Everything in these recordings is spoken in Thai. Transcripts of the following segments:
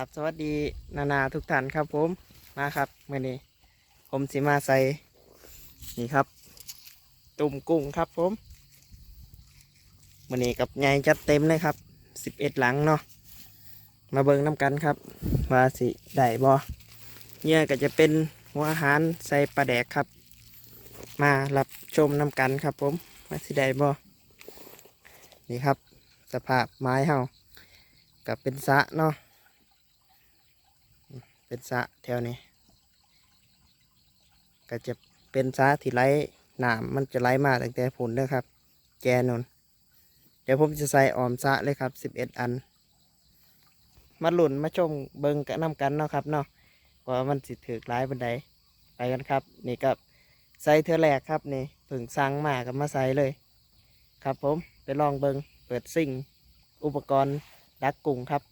กับสวัสดีนานาทุกท่านครับผมมาครับเมื่อนี้ ผมสิมาใส่นี่ครับ ตุ่มกุ้งครับผมมื่อนี้กับไงจัดเต็มเลยครับสิบเอ็ดหลังเนาะมาเบิ่งน้ำกันครับว่าสิได้บ่เนี่ยก็จะเป็นหัวอาหารใส่ปลาแดกครับ มารับชมน้ำกันครับผมว่าสิได้บ่นี่ครับ สภาพไม้เฮากับเป็นสะเนาะ เป็นสะแถวนี้ ก็จะเป็นสะที่ไหลน้ำมันจะไหลมาตั้งแต่ผุนเด้อครับ แกนนเดี๋ยวผมจะใส่ออมสะเลยครับสิบเอ็ดอัน มาหลุนมาชมเบิงกันน้ำกันเนาะครับเนาะว่ามันสิถือร้ายบันไดไปกันครับ นี่กับใส่เทอแรกครับนี่ผึ่งสั่งมากับมาใส่เลย ครับผมไปลองเบิงเปิดซิ่งอุปกรณ์ดักกุ้งครับ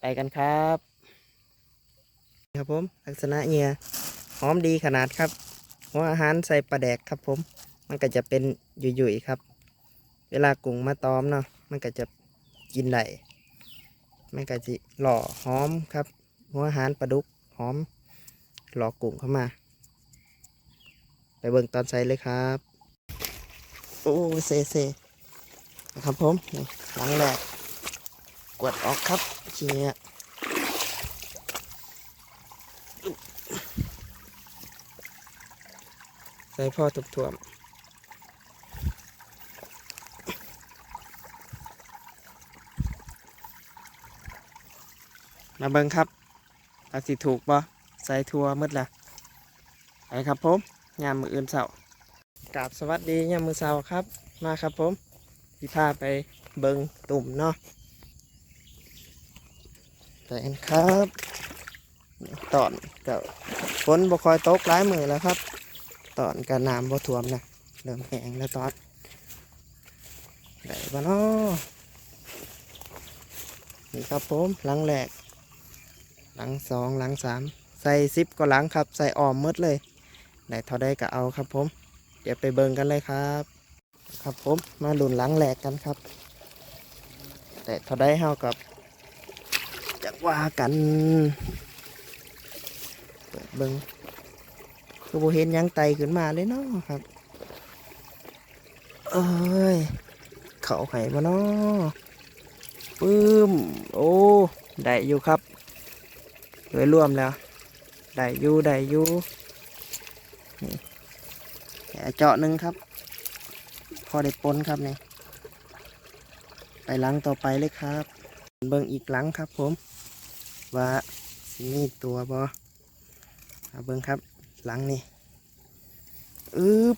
ไปกันครับ ครับผม ลักษณะเงียหอมดีขนาดครับ หัวอาหารใส่ปลาแดกครับผม มันก็จะเป็นยุ่ยๆครับ เวลากุ้งมาตอมเนาะมันก็จะกินได้มันก็จะหล่อหอมครับ หัวอาหารปลาดุกหอม หล่อกุ้งเข้ามา ไปเบิ่งตอนใส่เลยครับโอ้เซเซนะครับผมหลังแรกกวดออกครับเนี้ย ใส่พ่อทุบถ่วมมาเบิ่งครับอาสิถูกบ่ใส่ทัวมืดละไปครับผมยามมืออื่นเสาร์กราบสวัสดียามมือเสาร์ครับ มาครับผมที่พาไปเบิงตุ่มเนาะไปกันครับตอนกับฝนบ่คอยตกหลายมือแล้วครับ ตอนกันน้ำบ่ท่วมนะเริ่มแห้งแล้วตอนได้บ่เนาะนี่ครับผมหลังแรกหลังสองหลังสามใส่ซิปก็หลังครับ ใส่ออมหมดเลยได้เท่าได้ก็เอาครับผม เดี๋ยวไปเบิ่งกันเลยครับ ครับผมมาลุนหลังแหลกกันครับแต่เท่าได้เฮากับจักว่ากัน เปิดเบิ่ง คือบ่เห็นยังไตขึ้นมาเลยเนาะครับเอ้ยเขาไห้มาเนาะปื้มโอ้ได้อยู่ครับโดยรวมแล้วได้อยู่ได้อยู่นี่แค่เจาะหนึ่งครับ พอได้ปนครับนี่ไปหลังต่อไปเลยครับ เบิ่งอีกหลังครับผม ว่าสิมีตัวบเอาเบิ่งครับ หลังนี่อึ๊บ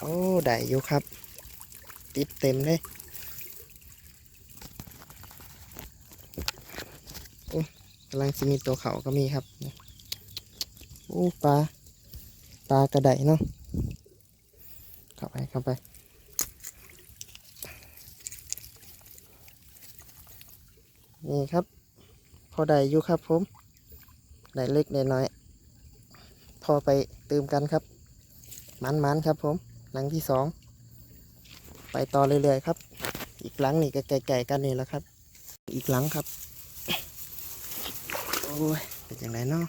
โอ้ได้อยู่ครับ ติดเต็มเลยโอ้กำลังจะมีตัวเขาก็มีครับโอ้ปลาปลากระไดเนาะเข้าไปเข้าไปนี่ครับ พอได้อยู่ครับผมได้เล็กได้น้อย พอไปเตืมกันครับ มันมันๆครับผม หลังที่สอง ไปต่อเรื่อยๆครับ อีกหลังนี่ก็ไก่ๆกันนี่แหละครับ อีกหลังครับ โอ้ย เป็นอย่างไรเนาะ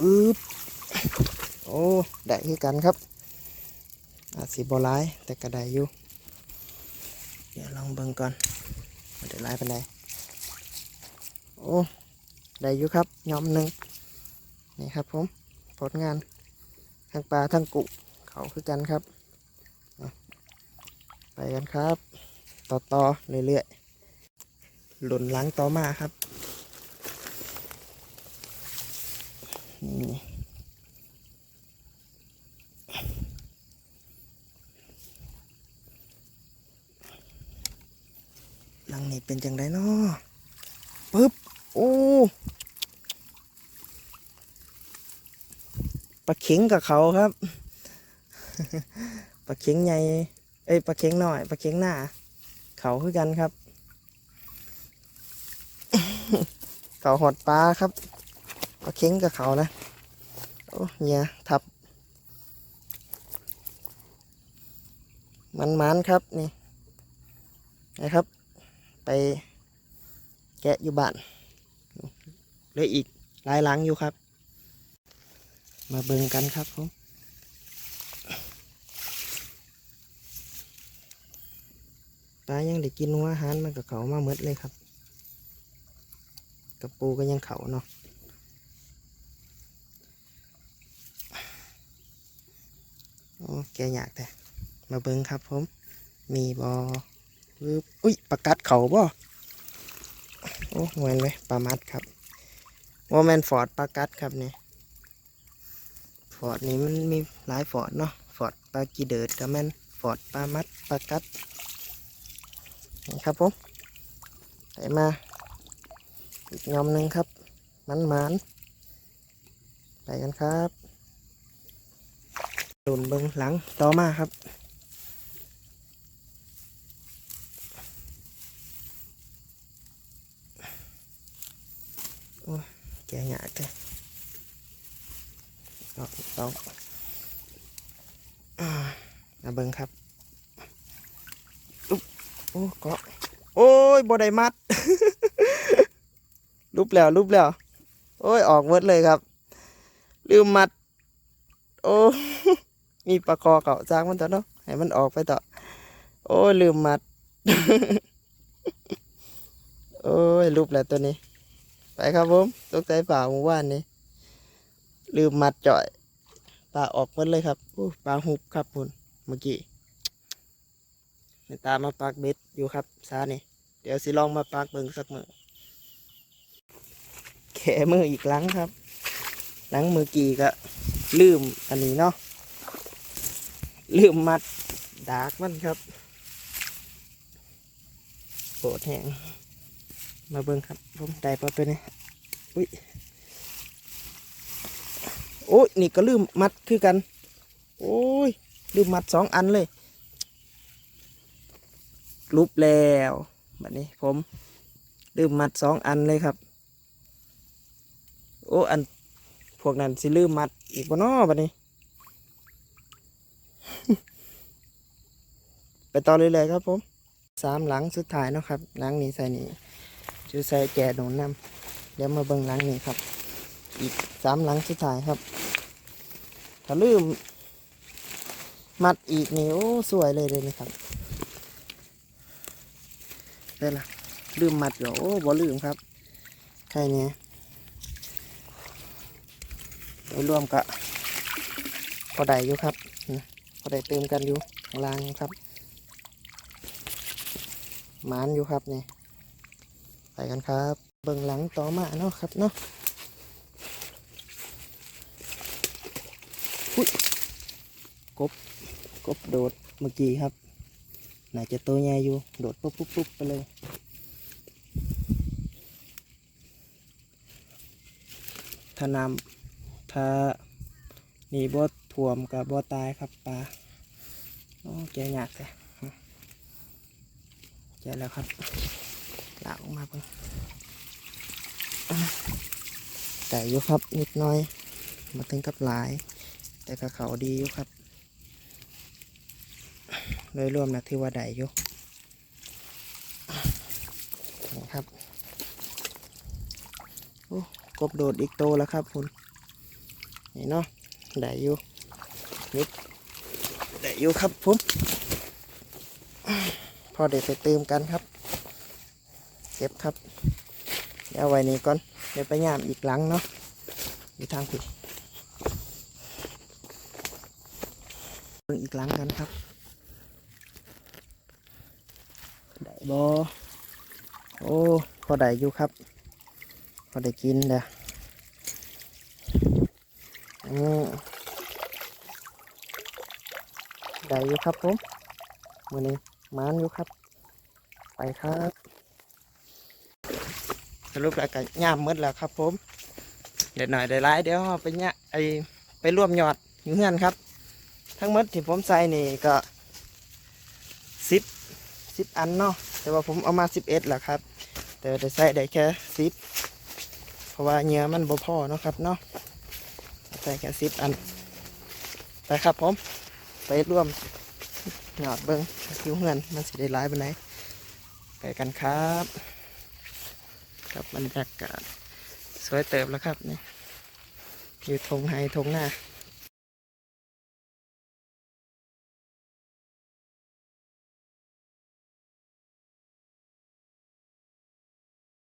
อึ๊บโอ้ ได้คือกันครับ อาจสีบอลายแต่ก็ได้อยู่ เดี๋ยวลองเบิ่งก่อนไม่ได้ลายเป็นไดโอ้ ได้อยู่ครับยอมหนึ่งนี่ครับผมผลงานทั้งปลาทั้งกุเขาคือกันครับ ไปกันครับ ต่อต่อเรื่อยๆหล่นหลังต่อมาครับนี่หลังนี้เป็นจังไดเนาะปึ๊บ โอ้ปลาเข็งกับเขาครับปลาเข็งใหญ่เอ้ยปลาเข็งหน่อยปลาเข็งหน้า เขาคือกันครับ เขาหอดปลาครับปลาเข็งกับเขานะโอ้เนี่ยทับ มันมันๆครับนี่นะครับ ไปแกะอยู่บ้าน เหลืออีกหลายหลังอยู่ครับ มาเบิ่งกันครับผมปลายังได้กินหัวอาหารมันกับเขามาเมดเลยครับ กับปูก็ยังเขาเนาะโอ้แกอยากแต่มาเบิ่งครับผม มีบอปึ๊บอุ้ยปลากัดเขาบ่โอ้เหมือนไหมปลามัดครับ ว่าแมนฟอร์ดปากัดครับเนี่ยฟอร์ดนี่มันมีหลายฟอร์ดเนาะฟอร์ดปลากีเดิดกับแมนฟอร์ดปลามัดปากัดนี่ครับผมใส่มาอีกยอมหนึ่งครับ มันหมานไปกันครับดุนเบิงหลังต่อมาครับ โอ้ย แกหยาดเลยเอาเอาอ่ามาเบิ่งครับอุ๊บโอ้เกาะโอ้ยบ่ได้มัดรูปแล้วรูปแล้ว โอ้ย ออกหมดเลยครับ ลืมมัด โอ้มีปลาคอเก่าจ้างมันต่อเนาะให้มันออกไปต่อ โอ้ยลืมมัด โอ้ยรูปแล้วตัวนี้ ไปครับผมตกใจป่าเมื่อวานนี้ลืมมัดจ่อยปลาออกหมดเลยครับปลาหุบครับคุณเมื่อกี้ในตามาปักเบ็ดอยู่ครับซานี่เดี๋ยวสิลองมาปักเบิ่งสักมือแขมืออีกหลังครับหลังมือกี้ก็ลืมอันนี้เนาะลืมมัดดากมันครับโปดแห้ง มาเบิ่งครับผมได้ปลาตัวนี้อุ้ยโอ้ยนี่ก็ลืมมัดคือกัน โอ้ยลืมมัดสองอันเลยรูปแล้วแบบนี้ผมลืมมัดสองอันเลยครับ โอ้อันพวกนั้นสิลืมมัดอีกบ่นอบัดนี้ ไปต่อเลยเลยๆครับผมสามหลังสุดท้ายนะครับหลังนี้ใส่นี่ จะใส่แก่หนูนำเดี๋ยวมาเบิ่งหลังนี้ครับ อีกสามหลังสุดท้ายครับ ถ้าลืม มัดอีกนี่โอ้สวยเลยเลยนะครับได้ละลืมมัดอยู่โอ้บ่ลืมครับใช่เนี่ยโดยรวมกะพอได้อยู่ครับพอได้เติมกันอยู่ข้างล่างครับ หมานอยู่ครับเนี่ย กันครับ เบิ่งหลังต่อมาเนาะครับเนาะกบโดดเมื่อกี้ครับน่าจะตัวใหญ่อยู่ โดดปุ๊บปุ๊บปุ๊บไปเลยถ้าน้ำถ้านี่บ่ท่วมกับบ่ตายครับปลาโอ้แกยากเลยแกแล้วครับ ลากออกมาเพิ่งแต่อยู่ครับนิดน้อย มาถึงกับหลาย แต่ก็เขาดีอยู่ครับ โดยรวมนะถือว่าได้อยู่ครับโอ้กบโดดอีกโตแล้วครับคุณนี่เนาะได้อยู่นิดได้อยู่ครับผมพอเด็ดไปเติมกันครับ เก็บครับ เดี๋ยวเอาไว้นี้ก่อน เดี๋ยวไปย่ามอีกหลังเนาะอยู่ทางผิดเบิ่งอีกหลังกันครับ ได้บอโอ้พอได้อยู่ครับ พอได้กินเด้ออืมได้อยู่ครับผมมือนี้มานอยู่ครับ ไปครับ สรุปแล้วก็ย่ามมืดแล้วครับ ผมเดี๋ยวหน่อยเดี๋ยวไล่เดี๋ยวไปเนี่ยไอไปร่วมยอดอยู่เฮือนครับ ทั้งหมดที่ผมใส่นี่ก็สิบสิบอันเนาะแต่ว่าผมเอามาสิบเอ็ดแหละครับ แต่ว่าจะใส่ได้แค่สิบเพราะว่าเนื้อมันบ่พอเนาะครับเนาะใส่แค่สิบอันไปครับผมไปร่วมหยอดเบิ้งคิวเงินมันสิได้ร้ายไปไหนไปกันครับ กับบรรยากาศสวยเติบแล้วครับนี่อยู่ทงไฮทงหน้า